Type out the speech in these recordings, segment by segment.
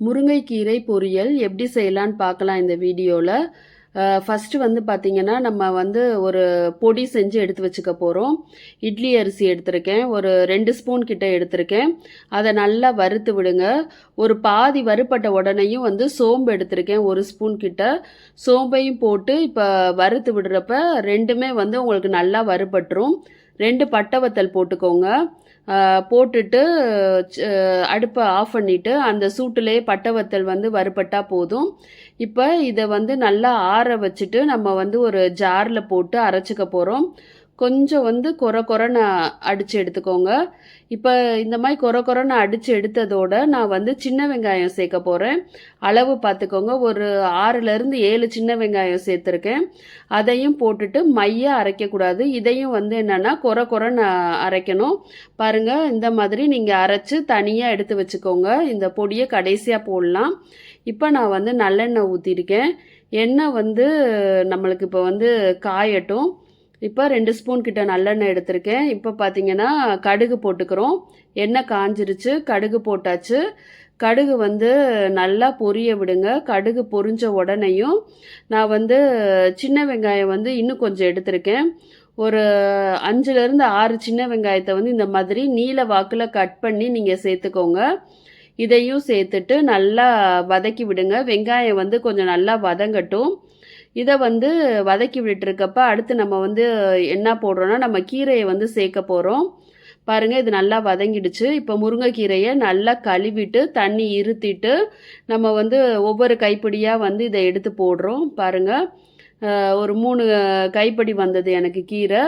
முருங்கைக்கீரை பொரியல் எப்படி செய்யலான்னு பார்க்கலாம் இந்த வீடியோவில் ஃபஸ்ட்டு வந்து பார்த்திங்கன்னா நம்ம வந்து ஒரு பொடி செஞ்சு எடுத்து வச்சுக்க போகிறோம் இட்லி அரிசி எடுத்திருக்கேன். ஒரு ரெண்டு ஸ்பூன் கிட்ட எடுத்திருக்கேன். அதை நல்லா வறுத்து விடுங்க. ஒரு பாதி வறுப்பட்ட உடனேயும் வந்து சோம்பு எடுத்திருக்கேன் ஒரு ஸ்பூன் கிட்ட. சோம்பையும் போட்டு இப்போ வறுத்து விடுறப்ப ரெண்டுமே வந்து உங்களுக்கு நல்லா வறுபட்டுரும். ரெண்டு பட்டை வத்தல் போட்டுக்கோங்க போட்டுட்டு அடுப்பை ஆஃப் பண்ணிவிட்டு அந்த சூட்டிலே பட்டை வத்தல் வந்து வறுபட்டால் போதும். இப்போ இதை வந்து நல்லா ஆற வச்சுட்டு நம்ம வந்து ஒரு ஜாரில் போட்டு அரைச்சிக்க போகிறோம் கொஞ்சம் வந்து கொர குறைன்னு அடித்து எடுத்துக்கோங்க. இப்போ இந்த மாதிரி கொர குறைன்னு அடித்து எடுத்ததோட நான் வந்து சின்ன வெங்காயம் சேர்க்க போகிறேன் அளவு பார்த்துக்கோங்க. ஒரு ஆறுலேருந்து ஏழு சின்ன வெங்காயம் சேர்த்துருக்கேன். அதையும் போட்டுட்டு மைய அரைக்கக்கூடாது. இதையும் வந்து என்னென்னா கொர குறைன்னு அரைக்கணும். பாருங்கள் இந்த மாதிரி நீங்கள் அரைச்சி தனியாக எடுத்து வச்சுக்கோங்க. இந்த பொடியை கடைசியாக போடலாம். இப்போ நான் வந்து நல்லெண்ணெய் ஊற்றிருக்கேன் எண்ணெய் வந்து நம்மளுக்கு இப்போ வந்து காயட்டும். இப்போ ரெண்டு ஸ்பூன் கிட்ட நல்லெண்ணெய் எடுத்திருக்கேன். இப்போ பார்த்தீங்கன்னா கடுகு போட்டுக்கிறோம். எண்ணெய் காஞ்சிருச்சு கடுகு போட்டாச்சு. கடுகு வந்து நல்லா பொரிய விடுங்க. கடுகு பொரிஞ்ச உடனேயும் நான் வந்து சின்ன வெங்காயம் வந்து இன்னும் கொஞ்சம் எடுத்திருக்கேன். ஒரு அஞ்சுலேருந்து ஆறு சின்ன வெங்காயத்தை வந்து இந்த மாதிரி நீல வாக்கில் கட் பண்ணி நீங்கள் சேர்த்துக்கோங்க. இதையும் சேர்த்துட்டு நல்லா வதக்கி விடுங்க. வெங்காயம் வந்து கொஞ்சம் நல்லா வதங்கட்டும். இதை வந்து வதக்கி விட்டுருக்கப்ப அடுத்து நம்ம வந்து என்ன போடுறோன்னா நம்ம கீரையை வந்து சேர்க்க போகிறோம் பாருங்கள் இது நல்லா வதங்கிடுச்சு. இப்போ முருங்கைக்கீரையை நல்லா கழுவிட்டு தண்ணி இருத்திட்டு நம்ம வந்து ஒவ்வொரு கைப்பிடியாக வந்து இதை எடுத்து போடுறோம். பாருங்கள் ஒரு மூணு கைப்பிடி வந்தது எனக்கு கீரை.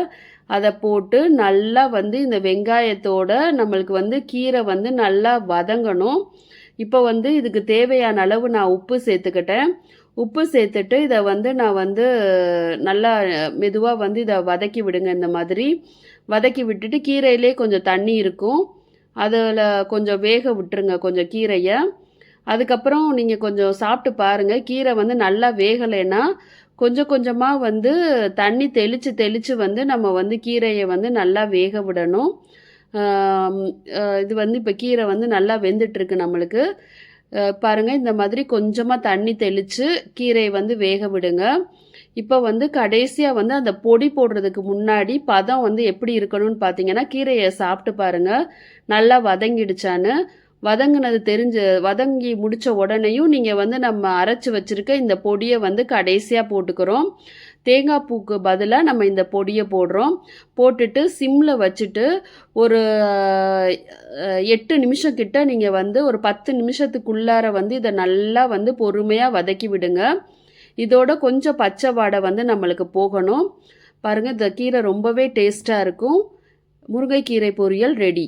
அதை போட்டு நல்லா வந்து இந்த வெங்காயத்தோட நம்மளுக்கு வந்து கீரை வந்து நல்லா வதங்கணும். இப்போ வந்து இதுக்கு தேவையான அளவு நான் உப்பு சேர்த்துக்கிட்டேன். உப்பு சேர்த்துட்டு இதை வந்து நான் வந்து நல்லா மெதுவாக வந்து இதை வதக்கி விடுங்க இந்த மாதிரி. வதக்கி விட்டுட்டு கீரையிலே கொஞ்சம் தண்ணி இருக்கும். அதில் கொஞ்சம் வேக விட்டுருங்க கொஞ்சம் கீரையை. அதுக்கப்புறம் நீங்கள் கொஞ்சம் சாப்பிட்டு பாருங்கள் கீரை வந்து நல்லா வேகலைன்னா கொஞ்சம் கொஞ்சமாக வந்து தண்ணி தெளித்து தெளித்து வந்து நம்ம வந்து கீரையை வந்து நல்லா வேக விடணும். இது வந்து இப்போ கீரை வந்து நல்லா வெந்துட்டுருக்கு நம்மளுக்கு. பாருங்கள் இந்த மாதிரி கொஞ்சமாக தண்ணி தெளித்து கீரையை வந்து வேக விடுங்க. இப்போ வந்து கடைசியாக வந்து அந்த பொடி போடுறதுக்கு முன்னாடி பதம் வந்து எப்படி இருக்கணும்னு பார்த்தீங்கன்னா கீரையை சாப்பிட்டு பாருங்க. நல்லா வதங்கிடுச்சான்னு. வதங்கினது தெரிஞ்ச வதங்கி முடிச்ச உடனேயும் நீங்கள் வந்து நம்ம அரைச்சி வச்சிருக்க இந்த பொடியை வந்து கடைசியாக போட்டுக்கிறோம். தேங்காய் பூக்கு பதிலாக நம்ம இந்த பொடியை போடுறோம். போட்டுட்டு சிம்மில் வச்சுட்டு ஒரு எட்டு நிமிஷம் கிட்ட நீங்கள் வந்து ஒரு பத்து நிமிஷத்துக்குள்ளார வந்து இதை நல்லா வந்து பொறுமையாக வதக்கி விடுங்க. இதோட கொஞ்சம் பச்சை வாடை வந்து நம்மளுக்கு போகணும். பாருங்கள் இந்த கீரை ரொம்பவே டேஸ்ட்டாக இருக்கும். முருங்கைக்கீரை பொரியல் ரெடி.